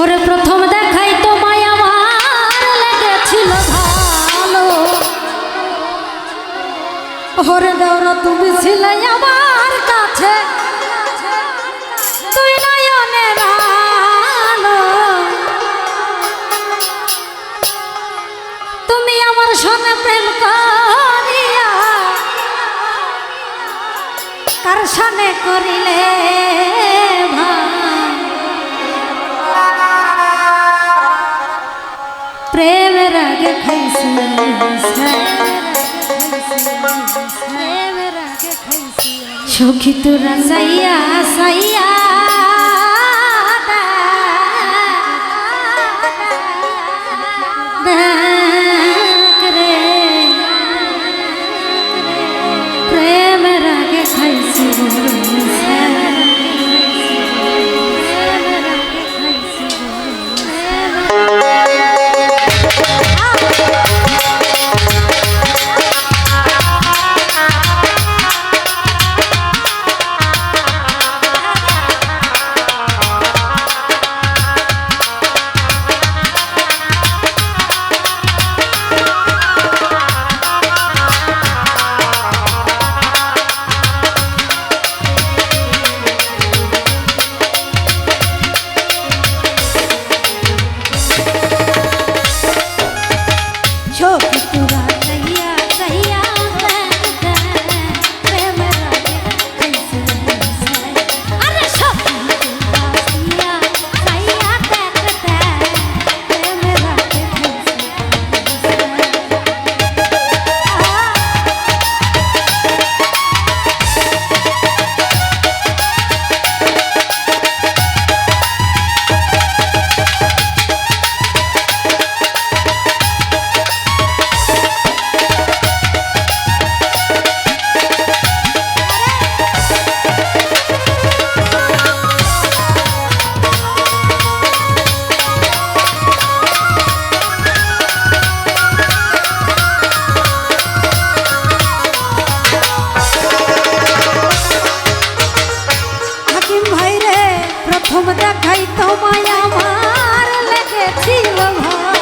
ওরে প্রথম দেখাই তোমায় আমার লেগেছিল ভালো। ওরে দেওরা, তুমি ছিলে আমার কাছে। তুই নয়নের তুমি আমার সঙ্গে প্রেম করিয়া কার সনে করিলে? প্রেমের আগে খাইছি সখী তোরা সাইয়া সাইয়া দেখ রে প্রেমের আগে খাইছি প্রথম দেখাই তোমায় আমার লেগেছিল ভালো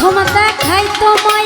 小又海斗萌